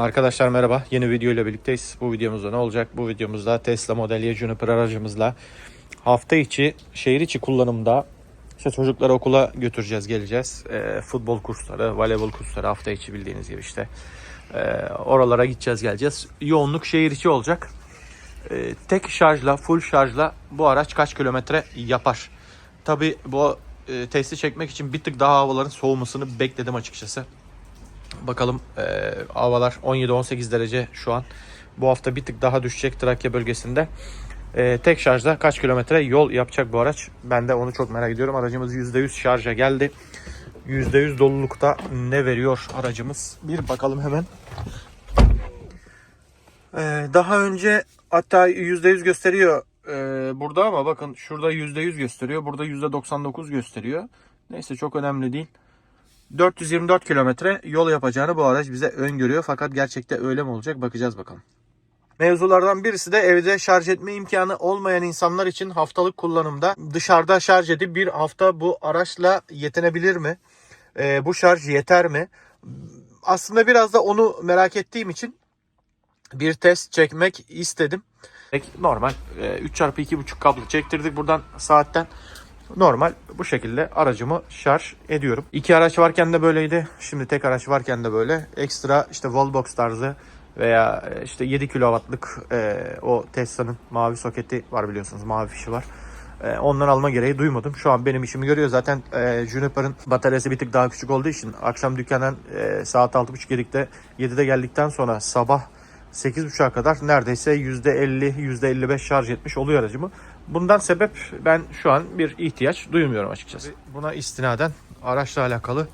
Arkadaşlar merhaba. Yeni video ile birlikteyiz. Bu videomuzda ne olacak? Bu videomuzda Tesla Model Y Juniper aracımızla hafta içi, şehir içi kullanımda işte çocukları okula götüreceğiz, geleceğiz. Ee, futbol kursları, voleybol kursları hafta içi bildiğiniz gibi işte. Ee, oralara gideceğiz, geleceğiz. Yoğunluk şehir içi olacak. Ee, tek şarjla, full şarjla bu araç kaç kilometre yapar? Tabi bu e, testi çekmek için bir tık daha havaların soğumasını bekledim açıkçası. Bakalım e, havalar 17-18 derece şu an. Bu hafta bir tık daha düşecek Trakya bölgesinde. E, tek şarjda kaç kilometre yol yapacak bu araç? Ben de onu çok merak ediyorum. Aracımız %100 şarja geldi. %100 dolulukta ne veriyor aracımız? Bir bakalım hemen. E, daha önce hatta %100 gösteriyor e, burada ama bakın şurada %100 gösteriyor. Burada %99 gösteriyor. Neyse çok önemli değil. 424 kilometre yol yapacağını bu araç bize öngörüyor. Fakat gerçekte öyle mi olacak bakacağız bakalım. Mevzulardan birisi de evde şarj etme imkanı olmayan insanlar için haftalık kullanımda dışarıda şarj edip bir hafta bu araçla yetinebilir mi? Ee, bu şarj yeter mi? Aslında biraz da onu merak ettiğim için bir test çekmek istedim. Normal e, 3x2.5 kablo çektirdik buradan saatten. Normal bu şekilde aracımı şarj ediyorum. İki araç varken de böyleydi. Şimdi tek araç varken de böyle. Ekstra işte wallbox tarzı veya e, işte 7 kW'lık e, o Tesla'nın mavi soketi var biliyorsunuz. Mavi fişi var. E, ondan alma gereği duymadım. Şu an benim işimi görüyor. Zaten e, Juniper'ın bataryası bir tık daha küçük olduğu için akşam dükkandan e, saat 6.30-7'de 7'de geldikten sonra sabah 8.30'a kadar neredeyse %50, %55 şarj etmiş oluyor aracımı. Bundan sebep ben şu an bir ihtiyaç duymuyorum açıkçası. Buna istinaden araçla alakalı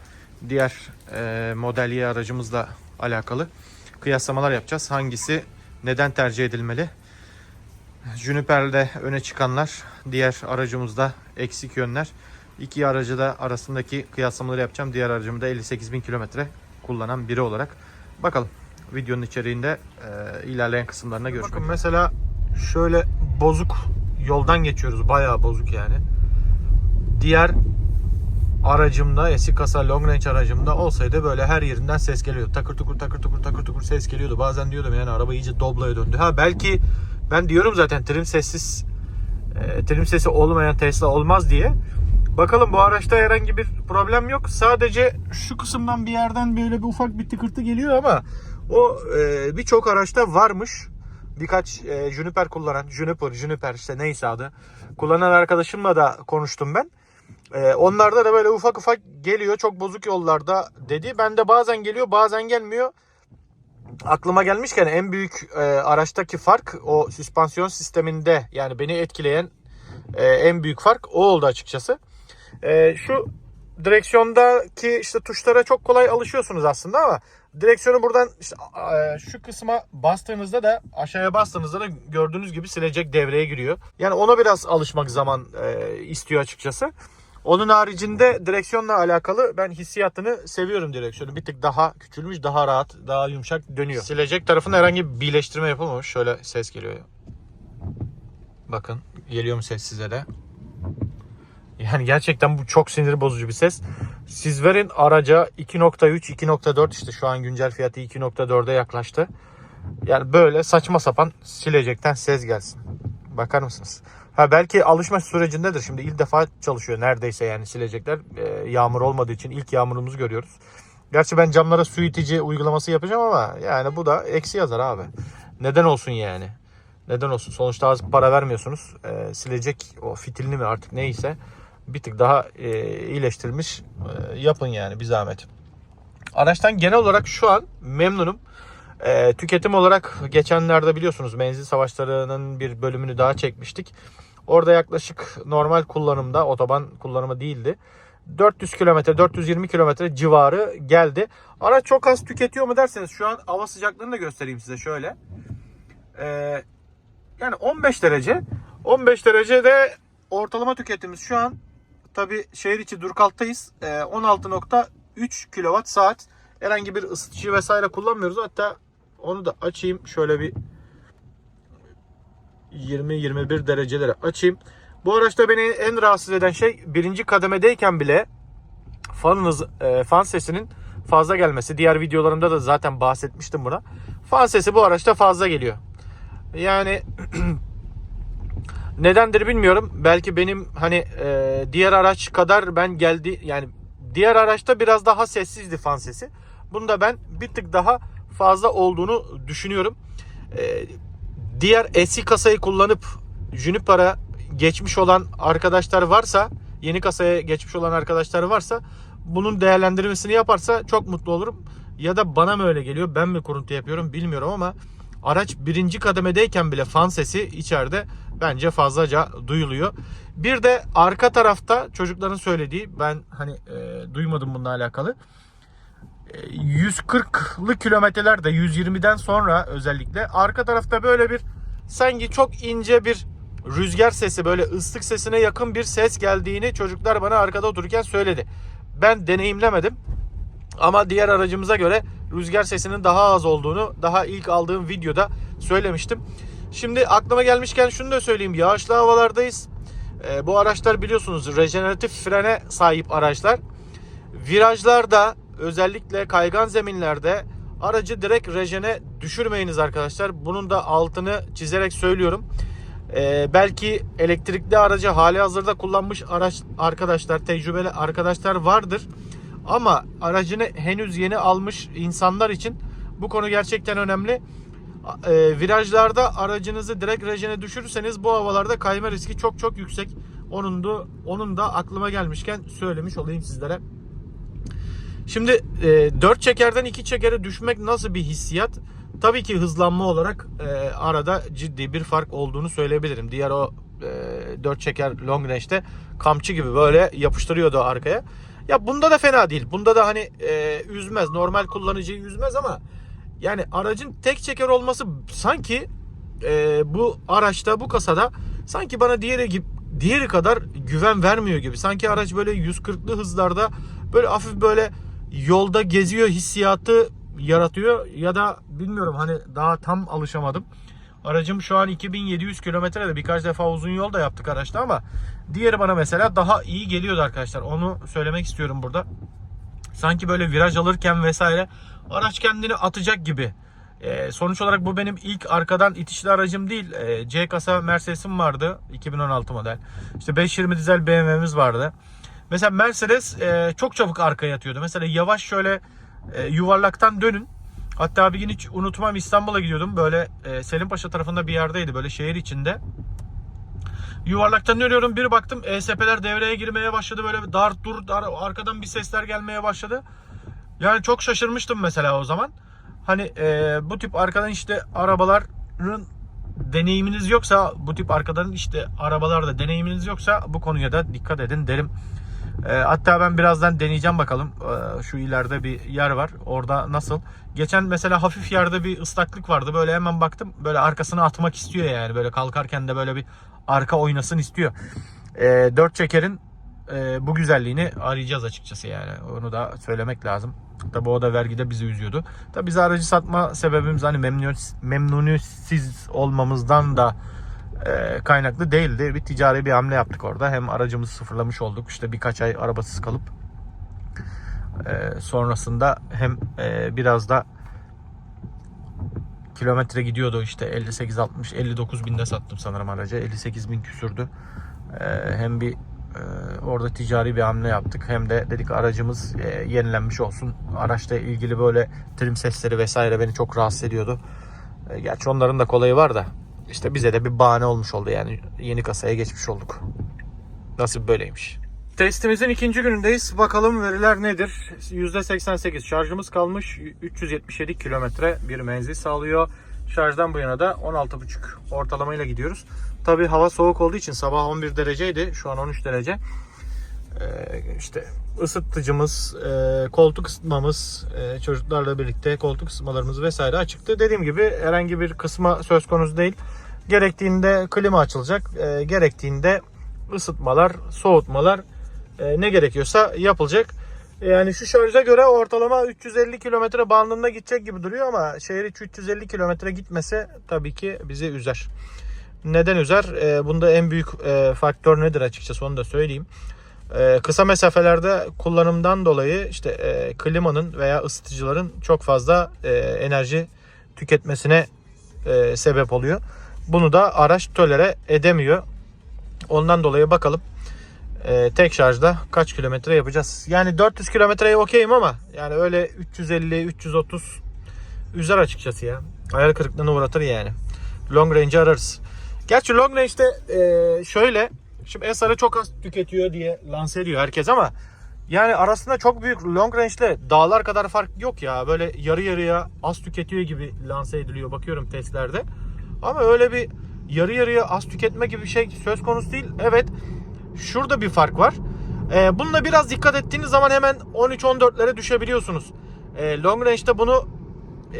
diğer e, model Y aracımızla alakalı kıyaslamalar yapacağız. Hangisi neden tercih edilmeli? Juniper'de öne çıkanlar, diğer aracımızda eksik yönler. İki aracı da arasındaki kıyaslamaları yapacağım. Diğer aracımı da 58.000 kilometre kullanan biri olarak. Bakalım videonun içeriğinde e, ilerleyen kısımlarına görüşmek Bakın mesela şöyle bozuk yoldan geçiyoruz. Bayağı bozuk yani. Diğer aracımda eski kasa long range aracımda olsaydı böyle her yerinden ses geliyordu. Takır tukur takır tukur takır tukur ses geliyordu. Bazen diyordum yani araba iyice doblaya döndü. Ha belki ben diyorum zaten trim sessiz e, trim sesi olmayan Tesla olmaz diye. Bakalım bu araçta herhangi bir problem yok. Sadece şu kısımdan bir yerden böyle bir ufak bir tıkırtı geliyor ama o e, birçok araçta varmış. Birkaç e, Juniper kullanan, Juniper, Juniper işte neyse adı. Kullanan arkadaşımla da konuştum ben. E, onlarda da böyle ufak ufak geliyor. Çok bozuk yollarda dedi. Ben de bazen geliyor bazen gelmiyor. Aklıma gelmişken en büyük e, araçtaki fark o süspansiyon sisteminde yani beni etkileyen e, en büyük fark o oldu açıkçası. E, şu direksiyondaki işte tuşlara çok kolay alışıyorsunuz aslında ama direksiyonu buradan işte, e, şu kısma bastığınızda da aşağıya bastığınızda da gördüğünüz gibi silecek devreye giriyor. Yani ona biraz alışmak zaman e, istiyor açıkçası. Onun haricinde direksiyonla alakalı ben hissiyatını seviyorum direksiyonu. Bir tık daha küçülmüş, daha rahat, daha yumuşak dönüyor. Silecek tarafında herhangi bir birleştirme yapılmamış. Şöyle ses geliyor. Bakın geliyor mu ses size de? Yani gerçekten bu çok sinir bozucu bir ses. Siz verin araca 2.3, 2.4 işte şu an güncel fiyatı 2.4'e yaklaştı. Yani böyle saçma sapan silecekten ses gelsin. Bakar mısınız? Ha belki alışma sürecindedir. Şimdi ilk defa çalışıyor neredeyse yani silecekler. Ee, yağmur olmadığı için ilk yağmurumuzu görüyoruz. Gerçi ben camlara su itici uygulaması yapacağım ama yani bu da eksi yazar abi. Neden olsun yani? Neden olsun? Sonuçta az para vermiyorsunuz. Ee, silecek o fitilini mi artık neyse bir tık daha e, iyileştirilmiş e, yapın yani bir zahmet. Araçtan genel olarak şu an memnunum. E, tüketim olarak geçenlerde biliyorsunuz menzil savaşlarının bir bölümünü daha çekmiştik. Orada yaklaşık normal kullanımda otoban kullanımı değildi. 400 kilometre 420 kilometre civarı geldi. Araç çok az tüketiyor mu derseniz şu an hava sıcaklığını da göstereyim size şöyle. Ee, yani 15 derece. 15 derecede ortalama tüketimimiz şu an tabi şehir içi Durkalt'tayız. Ee, 16.3 kWh saat. Herhangi bir ısıtıcı vesaire kullanmıyoruz. Hatta onu da açayım. Şöyle bir 20-21 derecelere açayım. Bu araçta beni en rahatsız eden şey birinci kademedeyken bile fanınız, e, fan sesinin fazla gelmesi. Diğer videolarımda da zaten bahsetmiştim buna. Fan sesi bu araçta fazla geliyor. Yani nedendir bilmiyorum. Belki benim hani e, diğer araç kadar ben geldi yani diğer araçta biraz daha sessizdi fan sesi. Bunda ben bir tık daha fazla olduğunu düşünüyorum. E, diğer eski kasayı kullanıp Juniper'a geçmiş olan arkadaşlar varsa, yeni kasaya geçmiş olan arkadaşlar varsa bunun değerlendirmesini yaparsa çok mutlu olurum. Ya da bana mı öyle geliyor, ben mi kuruntu yapıyorum bilmiyorum ama araç birinci kademedeyken bile fan sesi içeride bence fazlaca duyuluyor. Bir de arka tarafta çocukların söylediği, ben hani e, duymadım bununla alakalı. E, 140'lı kilometrelerde 120'den sonra özellikle arka tarafta böyle bir sanki çok ince bir rüzgar sesi böyle ıslık sesine yakın bir ses geldiğini çocuklar bana arkada otururken söyledi. Ben deneyimlemedim. Ama diğer aracımıza göre rüzgar sesinin daha az olduğunu daha ilk aldığım videoda söylemiştim. Şimdi aklıma gelmişken şunu da söyleyeyim. Yağışlı havalardayız. Ee, bu araçlar biliyorsunuz rejeneratif frene sahip araçlar. Virajlarda özellikle kaygan zeminlerde aracı direkt rejene düşürmeyiniz arkadaşlar. Bunun da altını çizerek söylüyorum. Ee, belki elektrikli aracı hali hazırda kullanmış araç arkadaşlar, tecrübeli arkadaşlar vardır. Ama aracını henüz yeni almış insanlar için bu konu gerçekten önemli. E, virajlarda aracınızı direkt rejene düşürürseniz bu havalarda kayma riski çok çok yüksek. Onun da onun da aklıma gelmişken söylemiş olayım sizlere. Şimdi e, 4 çekerden 2 çekere düşmek nasıl bir hissiyat? Tabii ki hızlanma olarak e, arada ciddi bir fark olduğunu söyleyebilirim. Diğer o e, 4 çeker long range'de kamçı gibi böyle yapıştırıyordu arkaya. Ya bunda da fena değil. Bunda da hani e, üzmez. Normal kullanıcıyı üzmez ama yani aracın tek çeker olması sanki e, bu araçta bu kasada sanki bana diğeri gibi diğeri kadar güven vermiyor gibi. Sanki araç böyle 140'lı hızlarda böyle hafif böyle yolda geziyor hissiyatı yaratıyor ya da bilmiyorum hani daha tam alışamadım. Aracım şu an 2700 kilometrede birkaç defa uzun yol da yaptık araçta ama diğeri bana mesela daha iyi geliyordu arkadaşlar. Onu söylemek istiyorum burada. Sanki böyle viraj alırken vesaire araç kendini atacak gibi. Ee, sonuç olarak bu benim ilk arkadan itişli aracım değil. Ee, C kasa Mercedes'im vardı 2016 model. İşte 520 dizel BMW'miz vardı. Mesela Mercedes e, çok çabuk arkaya atıyordu. Mesela yavaş şöyle e, yuvarlaktan dönün. Hatta bir gün hiç unutmam İstanbul'a gidiyordum. Böyle e, Selimpaşa tarafında bir yerdeydi böyle şehir içinde. Yuvarlaktan dönüyorum bir baktım ESP'ler devreye girmeye başladı. Böyle dar dur dar, arkadan bir sesler gelmeye başladı. Yani çok şaşırmıştım mesela o zaman. Hani e, bu tip arkadan işte arabaların deneyiminiz yoksa bu tip arkadan işte arabalarda deneyiminiz yoksa bu konuya da dikkat edin derim. E, hatta ben birazdan deneyeceğim bakalım. E, şu ileride bir yer var. Orada nasıl? Geçen mesela hafif yerde bir ıslaklık vardı. Böyle hemen baktım. Böyle arkasına atmak istiyor yani. Böyle kalkarken de böyle bir arka oynasın istiyor. E, 4 çekerin e, bu güzelliğini arayacağız açıkçası yani. Onu da söylemek lazım. Tabi o da vergide bizi üzüyordu. Tabi biz aracı satma sebebimiz hani memnun, memnuniyetsiz olmamızdan da e, kaynaklı değildi. Bir ticari bir hamle yaptık orada. Hem aracımızı sıfırlamış olduk. İşte birkaç ay arabasız kalıp e, sonrasında hem e, biraz da kilometre gidiyordu işte 58 60 59 binde sattım sanırım aracı 58 bin küsürdü e, hem bir orada ticari bir hamle yaptık hem de dedik aracımız e, yenilenmiş olsun araçla ilgili böyle trim sesleri vesaire beni çok rahatsız ediyordu e, gerçi onların da kolayı var da işte bize de bir bahane olmuş oldu yani yeni kasaya geçmiş olduk nasıl böyleymiş Testimizin ikinci günündeyiz. Bakalım veriler nedir? %88 şarjımız kalmış. 377 kilometre bir menzil sağlıyor. Şarjdan bu yana da 16,5 ortalamayla gidiyoruz. Tabi hava soğuk olduğu için sabah 11 dereceydi. Şu an 13 derece. Ee, işte ısıtıcımız, e, koltuk ısıtmamız, e, çocuklarla birlikte koltuk ısıtmalarımız vesaire açıktı. Dediğim gibi herhangi bir kısma söz konusu değil. Gerektiğinde klima açılacak. E, gerektiğinde ısıtmalar, soğutmalar e, ne gerekiyorsa yapılacak. Yani şu şarja göre ortalama 350 kilometre bandında gidecek gibi duruyor ama şehir içi 350 kilometre gitmese tabii ki bizi üzer. Neden üzer? E, bunda en büyük e, faktör nedir açıkçası onu da söyleyeyim. Ee, kısa mesafelerde kullanımdan dolayı işte e, klimanın veya ısıtıcıların çok fazla e, enerji tüketmesine e, sebep oluyor. Bunu da araç tolere edemiyor. Ondan dolayı bakalım e, tek şarjda kaç kilometre yapacağız. Yani 400 kilometreye okeyim ama yani öyle 350 330 üzer açıkçası ya. Hayal kırıklığına uğratır yani. Long range ararız. Gerçi long range'de e, şöyle şimdi SR'ı çok az tüketiyor diye lanse ediyor herkes ama yani arasında çok büyük long range'le dağlar kadar fark yok ya. Böyle yarı yarıya az tüketiyor gibi lanse ediliyor bakıyorum testlerde. Ama öyle bir yarı yarıya az tüketme gibi bir şey söz konusu değil. Evet şurada bir fark var. Ee, bununla biraz dikkat ettiğiniz zaman hemen 13-14'lere düşebiliyorsunuz. Ee, long range'de bunu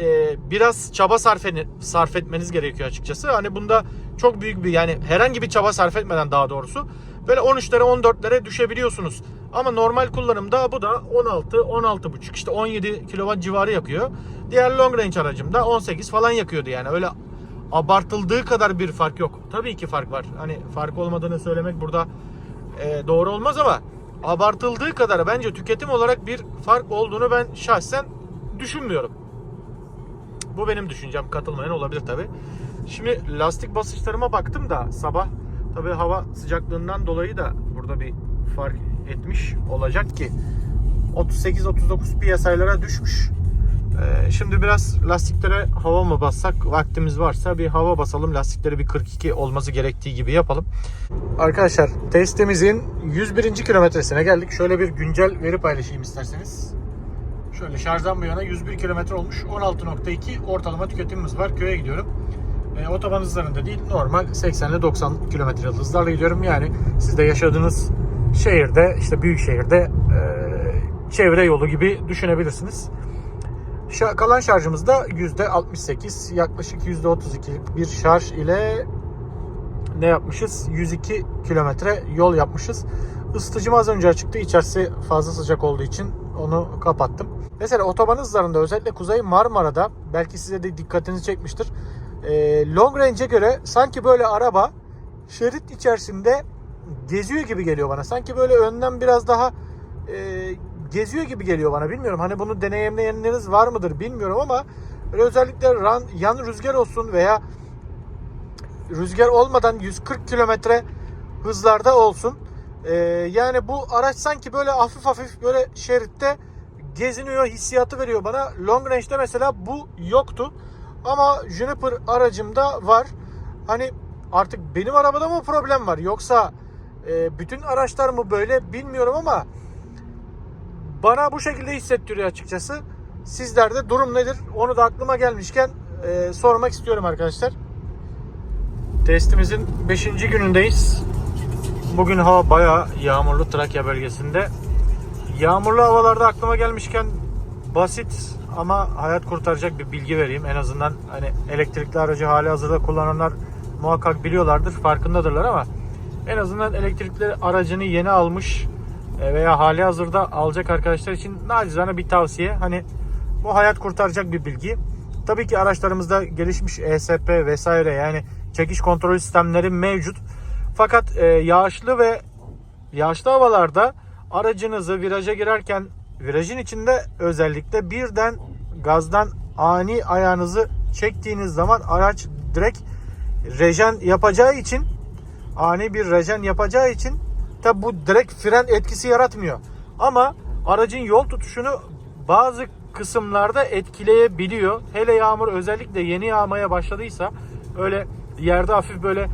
e, biraz çaba sarf, sarf etmeniz gerekiyor açıkçası. Hani bunda çok büyük bir yani herhangi bir çaba sarf etmeden daha doğrusu böyle 13'lere 14'lere düşebiliyorsunuz. Ama normal kullanımda bu da 16 16,5 işte 17 kW civarı yakıyor. Diğer long range aracımda 18 falan yakıyordu yani. Öyle abartıldığı kadar bir fark yok. Tabii ki fark var. Hani fark olmadığını söylemek burada e, doğru olmaz ama abartıldığı kadar bence tüketim olarak bir fark olduğunu ben şahsen düşünmüyorum. Bu benim düşüncem. Katılmayan olabilir tabi. Şimdi lastik basınçlarıma baktım da sabah tabi hava sıcaklığından dolayı da burada bir fark etmiş olacak ki 38-39 piyasaylara düşmüş. Ee, şimdi biraz lastiklere hava mı bassak vaktimiz varsa bir hava basalım lastikleri bir 42 olması gerektiği gibi yapalım. Arkadaşlar testimizin 101. kilometresine geldik. Şöyle bir güncel veri paylaşayım isterseniz. Şöyle şarjdan bu yana 101 kilometre olmuş. 16.2 ortalama tüketimimiz var. Köye gidiyorum. E, otoban hızlarında değil normal 80 ile 90 kilometre hızlarla gidiyorum. Yani siz de yaşadığınız şehirde işte büyük şehirde e, çevre yolu gibi düşünebilirsiniz. Şa- kalan şarjımız da %68 yaklaşık %32'lik bir şarj ile ne yapmışız? 102 kilometre yol yapmışız. Isıtıcım az önce açıktı. İçerisi fazla sıcak olduğu için onu kapattım. Mesela otoban hızlarında özellikle Kuzey Marmara'da belki size de dikkatinizi çekmiştir. Ee, long range'e göre sanki böyle araba şerit içerisinde geziyor gibi geliyor bana. Sanki böyle önden biraz daha e, geziyor gibi geliyor bana. Bilmiyorum hani bunu deneyimleyenleriniz var mıdır bilmiyorum ama özellikle ran, yan rüzgar olsun veya rüzgar olmadan 140 kilometre hızlarda olsun. Ee, yani bu araç sanki böyle hafif hafif böyle şeritte geziniyor hissiyatı veriyor bana. Long range'de mesela bu yoktu. Ama Juniper aracımda var. Hani artık benim arabada mı problem var yoksa e, bütün araçlar mı böyle bilmiyorum ama bana bu şekilde hissettiriyor açıkçası. Sizlerde durum nedir? Onu da aklıma gelmişken e, sormak istiyorum arkadaşlar. Testimizin 5. günündeyiz. Bugün hava bayağı yağmurlu Trakya bölgesinde. Yağmurlu havalarda aklıma gelmişken basit ama hayat kurtaracak bir bilgi vereyim. En azından hani elektrikli aracı hali hazırda kullananlar muhakkak biliyorlardır, farkındadırlar ama en azından elektrikli aracını yeni almış e, veya hali hazırda alacak arkadaşlar için nacizane bir tavsiye. Hani bu hayat kurtaracak bir bilgi. Tabii ki araçlarımızda gelişmiş ESP vesaire yani çekiş kontrol sistemleri mevcut. Fakat e, yağışlı ve yağışlı havalarda aracınızı viraja girerken virajın içinde özellikle birden gazdan ani ayağınızı çektiğiniz zaman araç direkt rejen yapacağı için ani bir rejen yapacağı için tabi bu direkt fren etkisi yaratmıyor. Ama aracın yol tutuşunu bazı kısımlarda etkileyebiliyor. Hele yağmur özellikle yeni yağmaya başladıysa öyle yerde hafif böyle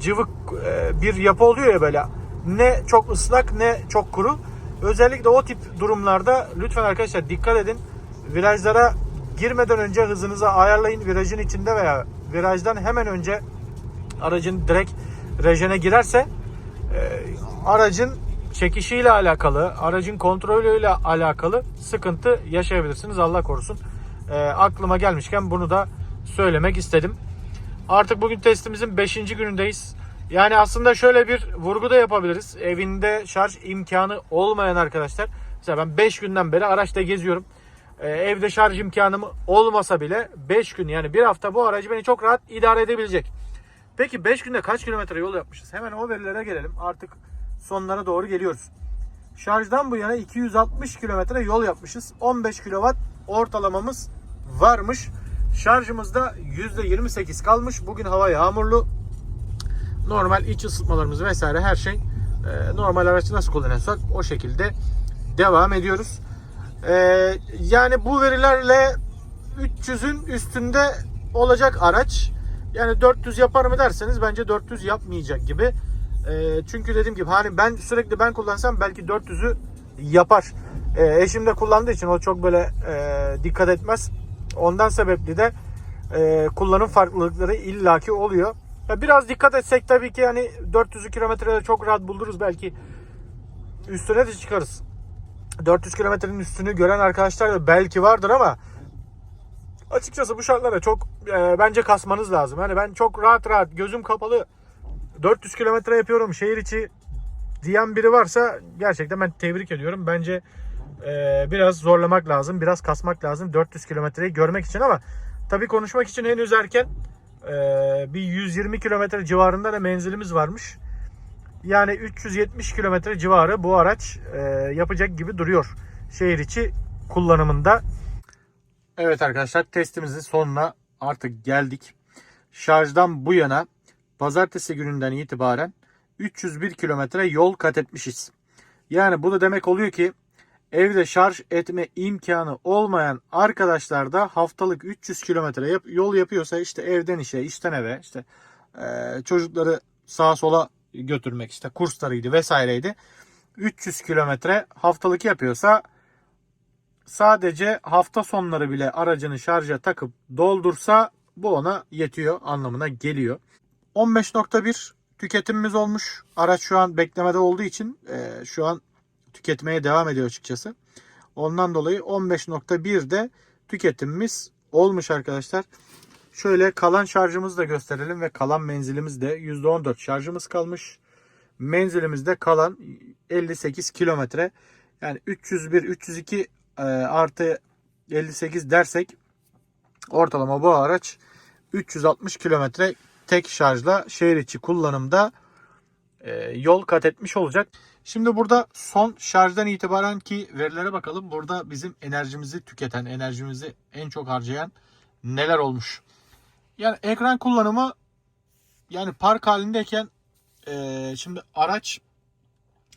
cıvık e, bir yapı oluyor ya böyle. Ne çok ıslak ne çok kuru. Özellikle o tip durumlarda lütfen arkadaşlar dikkat edin. Virajlara girmeden önce hızınızı ayarlayın. Virajın içinde veya virajdan hemen önce aracın direkt rejene girerse e, aracın çekişiyle alakalı, aracın kontrolüyle alakalı sıkıntı yaşayabilirsiniz. Allah korusun. E, aklıma gelmişken bunu da söylemek istedim. Artık bugün testimizin 5. günündeyiz. Yani aslında şöyle bir vurgu da yapabiliriz. Evinde şarj imkanı olmayan arkadaşlar. Mesela ben 5 günden beri araçta geziyorum. Ee, evde şarj imkanım olmasa bile 5 gün yani bir hafta bu aracı beni çok rahat idare edebilecek. Peki 5 günde kaç kilometre yol yapmışız? Hemen o verilere gelelim. Artık sonlara doğru geliyoruz. Şarjdan bu yana 260 kilometre yol yapmışız. 15 kW ortalamamız varmış. Şarjımızda %28 kalmış. Bugün hava yağmurlu. Normal iç ısıtmalarımız vesaire her şey e, normal araçı nasıl kullanıyorsak o şekilde devam ediyoruz. E, yani bu verilerle 300'ün üstünde olacak araç. Yani 400 yapar mı derseniz bence 400 yapmayacak gibi. E, çünkü dediğim gibi hani ben sürekli ben kullansam belki 400'ü yapar. E, eşim de kullandığı için o çok böyle e, dikkat etmez. Ondan sebepli de e, kullanım farklılıkları illaki oluyor. Ya biraz dikkat etsek tabii ki yani 400 kilometrede çok rahat buluruz belki. Üstüne de çıkarız. 400 kilometrenin üstünü gören arkadaşlar da belki vardır ama açıkçası bu şartlarda çok e, bence kasmanız lazım. Hani ben çok rahat rahat gözüm kapalı 400 kilometre yapıyorum şehir içi diyen biri varsa gerçekten ben tebrik ediyorum. Bence e, biraz zorlamak lazım, biraz kasmak lazım 400 kilometreyi görmek için ama tabii konuşmak için henüz erken. E, bir 120 kilometre civarında da menzilimiz varmış. Yani 370 kilometre civarı bu araç e, yapacak gibi duruyor şehir içi kullanımında. Evet arkadaşlar testimizin sonuna artık geldik. Şarjdan bu yana pazartesi gününden itibaren 301 kilometre yol kat etmişiz. Yani bu da demek oluyor ki evde şarj etme imkanı olmayan arkadaşlar da haftalık 300 kilometre yap, yol yapıyorsa işte evden işe, işten eve, işte e, çocukları sağa sola götürmek işte kurslarıydı vesaireydi. 300 kilometre haftalık yapıyorsa sadece hafta sonları bile aracını şarja takıp doldursa bu ona yetiyor anlamına geliyor. 15.1 tüketimimiz olmuş. Araç şu an beklemede olduğu için e, şu an tüketmeye devam ediyor açıkçası. Ondan dolayı 15.1'de tüketimimiz olmuş arkadaşlar. Şöyle kalan şarjımızı da gösterelim ve kalan menzilimiz de %14 şarjımız kalmış. Menzilimizde kalan 58 kilometre. Yani 301, 302 e, artı 58 dersek ortalama bu araç 360 kilometre tek şarjla şehir içi kullanımda e, yol kat etmiş olacak. Şimdi burada son şarjdan itibaren ki verilere bakalım. Burada bizim enerjimizi tüketen, enerjimizi en çok harcayan neler olmuş? Yani ekran kullanımı yani park halindeyken e, şimdi araç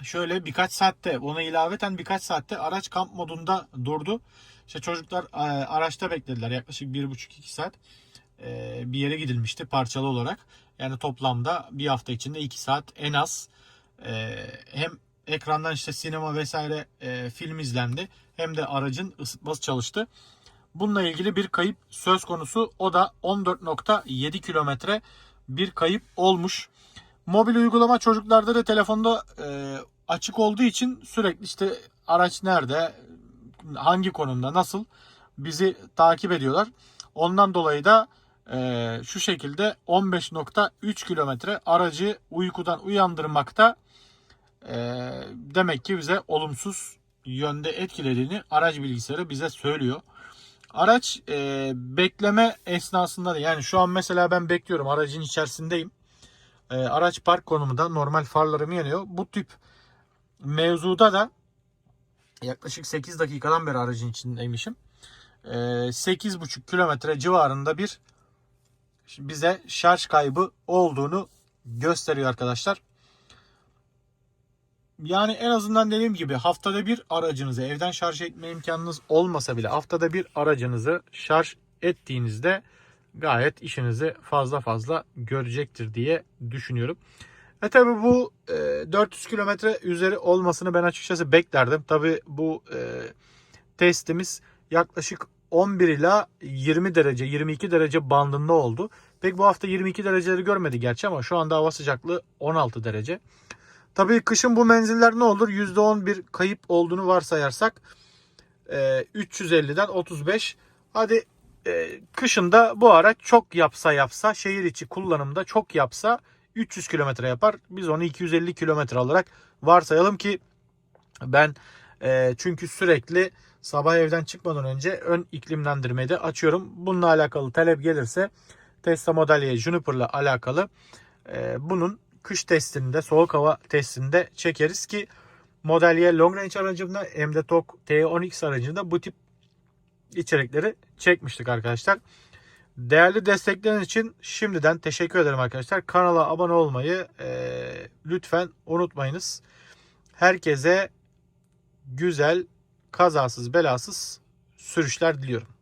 şöyle birkaç saatte ona ilaveten birkaç saatte araç kamp modunda durdu. İşte çocuklar e, araçta beklediler yaklaşık bir buçuk iki saat e, bir yere gidilmişti parçalı olarak. Yani toplamda bir hafta içinde iki saat en az e, hem ekrandan işte sinema vesaire e, film izlendi hem de aracın ısıtması çalıştı. Bununla ilgili bir kayıp söz konusu. O da 14.7 kilometre bir kayıp olmuş. Mobil uygulama çocuklarda da telefonda e, açık olduğu için sürekli işte araç nerede, hangi konumda, nasıl bizi takip ediyorlar. Ondan dolayı da e, şu şekilde 15.3 kilometre aracı uykudan uyandırmakta e, demek ki bize olumsuz yönde etkilediğini araç bilgisayarı bize söylüyor. Araç e, bekleme esnasında da yani şu an mesela ben bekliyorum aracın içerisindeyim. E, araç park konumunda normal farlarım yanıyor. Bu tip mevzuda da yaklaşık 8 dakikadan beri aracın içindeymişim. E, 8,5 kilometre civarında bir bize şarj kaybı olduğunu gösteriyor arkadaşlar. Yani en azından dediğim gibi haftada bir aracınızı evden şarj etme imkanınız olmasa bile haftada bir aracınızı şarj ettiğinizde gayet işinizi fazla fazla görecektir diye düşünüyorum. E tabi bu e, 400 kilometre üzeri olmasını ben açıkçası beklerdim. Tabi bu e, testimiz yaklaşık 11 ila 20 derece 22 derece bandında oldu. Pek bu hafta 22 dereceleri görmedi gerçi ama şu anda hava sıcaklığı 16 derece. Tabii kışın bu menziller ne olur? %10 bir kayıp olduğunu varsayarsak 350'den 35. Hadi e, kışında bu araç çok yapsa yapsa şehir içi kullanımda çok yapsa 300 kilometre yapar. Biz onu 250 kilometre alarak varsayalım ki ben e, çünkü sürekli sabah evden çıkmadan önce ön iklimlendirmeyi açıyorum. Bununla alakalı talep gelirse Tesla Model Y Juniper'la alakalı e, bunun kış testinde, soğuk hava testinde çekeriz ki Model Y Long Range aracımda hem de TOG T10X aracında bu tip içerikleri çekmiştik arkadaşlar. Değerli destekleriniz için şimdiden teşekkür ederim arkadaşlar. Kanala abone olmayı eee, lütfen unutmayınız. Herkese güzel, kazasız, belasız sürüşler diliyorum.